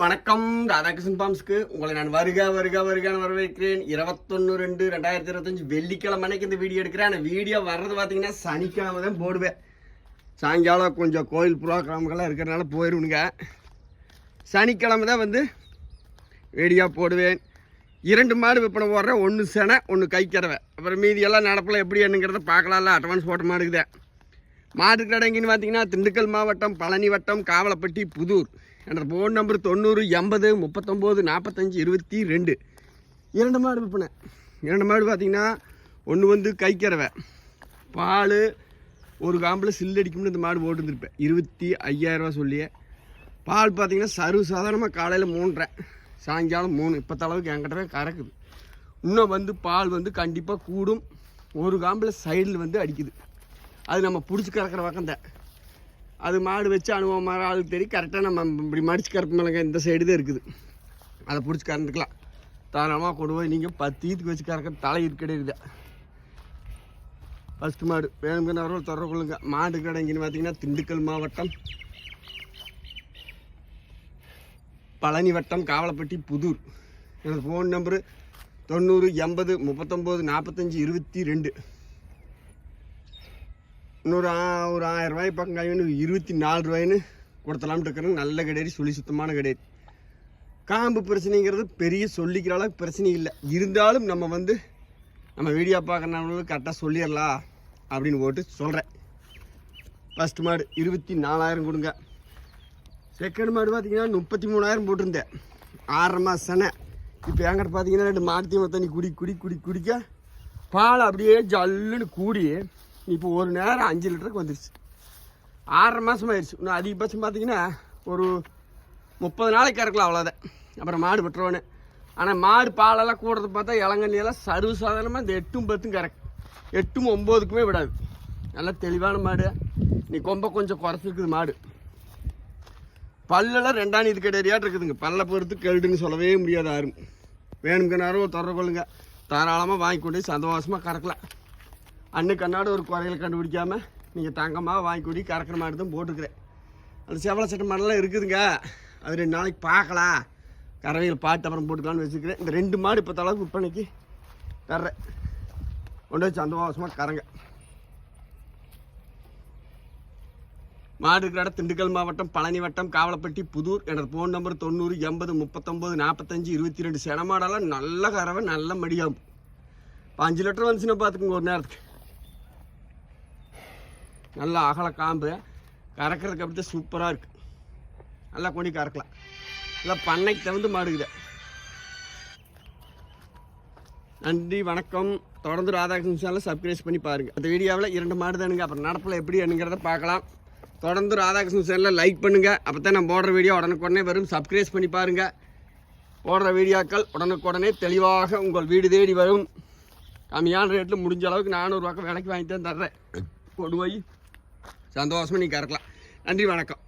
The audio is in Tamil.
வணக்கம் ராதாகிருஷ்ணன் பாம்ஸ்க்கு. உங்களை நான் வருக வருக வருகான்னு வரவேற்கிறேன். இருபத்தொன்னு ரெண்டு ரெண்டாயிரத்தி இருபத்தஞ்சு வெள்ளிக்கிழமை அன்னைக்கு இந்த வீடியோ எடுக்கிறேன். ஆனால் வீடியோ வர்றது பார்த்தீங்கன்னா சனிக்கிழமை தான் போடுவேன். சாயங்காலம் கொஞ்சம் கோயில் ப்ரோக்ராம்கள்லாம் இருக்கிறனால போயிடுவனுங்க சனிக்கிழமை தான் வந்து வீடியோ போடுவேன். இரண்டு மாடு விற்பனை போடுறேன். ஒன்று செனை ஒன்று கைக்கிறவேன் அப்புறம் மீதி எல்லாம் நடப்பில் எப்படி என்னங்கிறத பார்க்கலாம்ல அட்வான்ஸ் போட்ட மாடுக்குதே மாடு கடைங்கன்னு பார்த்தீங்கன்னா திண்டுக்கல் மாவட்டம் பழனி வட்டம் காவலப்பட்டி புதூர். என்ற ஃபோன் நம்பர் தொண்ணூறு எண்பது முப்பத்தொம்போது நாற்பத்தஞ்சு இருபத்தி ரெண்டு. இரண்டு மாடு விற்பனை இரண்டு மாடு பார்த்தீங்கன்னா ஒன்று வந்து கைக்கிறவை பால் ஒரு காம்பில் சில்லு அடிக்கும்னு இந்த மாடு போட்டுருந்துருப்பேன் இருபத்தி ஐயாயிரரூவா சொல்லியே. பால் பார்த்தீங்கன்னா சர்வ சாதாரணமாக காலையில் மூன்றரை சாயங்காலம் மூணு. இப்போத்தளவுக்கு என்கிட்ட கறக்குது. இன்னும் வந்து பால் வந்து கண்டிப்பாக கூடும். ஒரு காம்பில் சைடில் வந்து அடிக்குது. அது நம்ம பிடிச்சி கறக்கிற பக்கம் தான் அது மாடு வச்சு அனுபவமாக ஆளுக்கு தெரியும். கரெக்டாக நம்ம இப்படி மடிச்சு கருப்பு மிளகாய் இந்த சைடு தான் இருக்குது. அதை பிடிச்சி கறந்துக்கலாம். தாராளமாக கொண்டு போய் நீங்கள் பத்து ஈத்துக்கு வச்சு கறக்க தலை கிடையாது ஃபஸ்ட்டு மாடு. வேணுங்கிறவர்கள் தொடர்பு கொள்ளுங்க. மாடு கடைங்கன்னு பார்த்தீங்கன்னா திண்டுக்கல் மாவட்டம் பழனி வட்டம் காவலப்பட்டி புதூர். எனது ஃபோன் நம்பரு தொண்ணூறு எண்பது முப்பத்தொம்போது நாற்பத்தஞ்சி இருபத்தி ரெண்டு. இன்னொரு ஒரு ஆயிரம் ரூபாய் பக்கம் இருபத்தி நாலு ரூபாய்ன்னு கொடுத்தலாம்னு இருக்கிறேன். நல்ல கிடையாது சொல்லி சுத்தமான கிடையாது காம்பு பிரச்சனைங்கிறது பெரிய சொல்லிக்கிற அளவுக்கு பிரச்சனை இல்லை. இருந்தாலும் நம்ம வந்து நம்ம வீடியோ பார்க்குறவங்களுக்கு கரெக்டாக சொல்லிடலாம் அப்படின்னு போட்டு சொல்கிறேன் ஃபஸ்ட் மாடு இருபத்தி நாலாயிரம் கொடுங்க. செகண்ட் மாடு பார்த்தீங்கன்னா முப்பத்தி மூணாயிரம் போட்டிருந்தேன். ஆறரை மாதம் செனை. இப்போ எங்கிட்ட பார்த்தீங்கன்னா ரெண்டு மாட்டு தீவன தண்ணி குடி குடி குடி குடிக்க பால் அப்படியே ஜல்லுன்னு கூடி இப்போ ஒரு நேரம் அஞ்சு லிட்டருக்கு வந்துருச்சு. ஆறரை மாதம் ஆயிடுச்சு இன்னும் அதிகபட்சம் பார்த்தீங்கன்னா ஒரு முப்பது நாளைக்கு கறக்கலாம் அவ்வளோதான் அப்புறம் மாடு விட்டுருவானு ஆனால் மாடு பாலெல்லாம் கூடுறது பார்த்தா இளங்கண்ணியெல்லாம் சர்வ சாதாரணமாக இந்த எட்டும் பத்தும் கறக்கு எட்டும் ஒம்போதுக்குமே விடாது. நல்லா தெளிவான மாடு. நீ கொம்ப கொஞ்சம் குறைச்சிருக்குது மாடு. பல்லெல்லாம் ரெண்டாம் இது கிடையாது இருக்குதுங்க. பல்ல பொறுத்து கெல்டுன்னு சொல்லவே முடியாது யாரும். வேணுங்க நேரம் தொடர கொள்ளுங்க. தாராளமாக வாங்கி கொண்டு போய் சந்தோஷமாக கறக்கலாம். அன்னுக்கு கண்ணாடு ஒரு குறைகள் கண்டுபிடிக்காமல் நீங்கள் தங்கமாக வாங்கி கூடி கறக்கிற மாடு தான் போட்டுக்கிறேன். அந்த செவலை சட்டை மாடெல்லாம் இருக்குதுங்க. அது ரெண்டு நாளைக்கு பார்க்கலாம். கறவைகள் பாட்டு அப்புறம் போட்டுக்கலாம்னு வச்சுக்கிறேன். இந்த ரெண்டு மாடு இப்போ தளவுக்கு விற்பனைக்கு தர்றேன். கொண்டு வச்சு அந்த மாசமாக கறங்க. மாடு இருக்கிற இடம் திண்டுக்கல் மாவட்டம் பழனி வட்டம் காவலப்பட்டி புதூர். எனது ஃபோன் நம்பர் தொண்ணூறு எண்பது முப்பத்தொம்போது நாற்பத்தஞ்சு இருபத்தி ரெண்டு. செனமாடெல்லாம் நல்ல கறவை நல்ல மடியாகும். இப்போ அஞ்சு லிட்டர் வந்துச்சுன்னா பார்த்துக்குங்க ஒரு நேரத்துக்கு. நல்லா அகல காம்பு. கறக்கிறதுக்கு அப்படி சூப்பராக இருக்குது நல்லா கொண்டு கறக்கலாம். நல்லா பண்ணைக்கு தகுந்த மாடுக்குது நன்றி வணக்கம். தொடர்ந்து ராதாகிருஷ்ணன் சேனலை சப்ஸ்கிரைப் பண்ணி பாருங்கள் அந்த வீடியோவில் இரண்டு மாடு தானுங்க. அப்புறம் நடப்பில் எப்படி என்னங்கிறத பார்க்கலாம். தொடர்ந்து ராதாகிருஷ்ணன் சேனலில் லைக் பண்ணுங்கள் அப்போ தான் நான் போடுற வீடியோ உடனுக்குடனே வரும். சப்ஸ்கிரைப் பண்ணி பாருங்கள் போடுற வீடியோக்கள் உடனுக்குடனே தெளிவாக உங்கள் வீடு தேடி வரும். கம்மியான ரேட்டில் முடிஞ்ச அளவுக்கு நானூறு பக்கம் விலைக்கு வாங்கி தான் தர்றேன். கொண்டு போய். சந்தோஷமாக நீங்கள் கறக்கலாம். நன்றி வணக்கம்.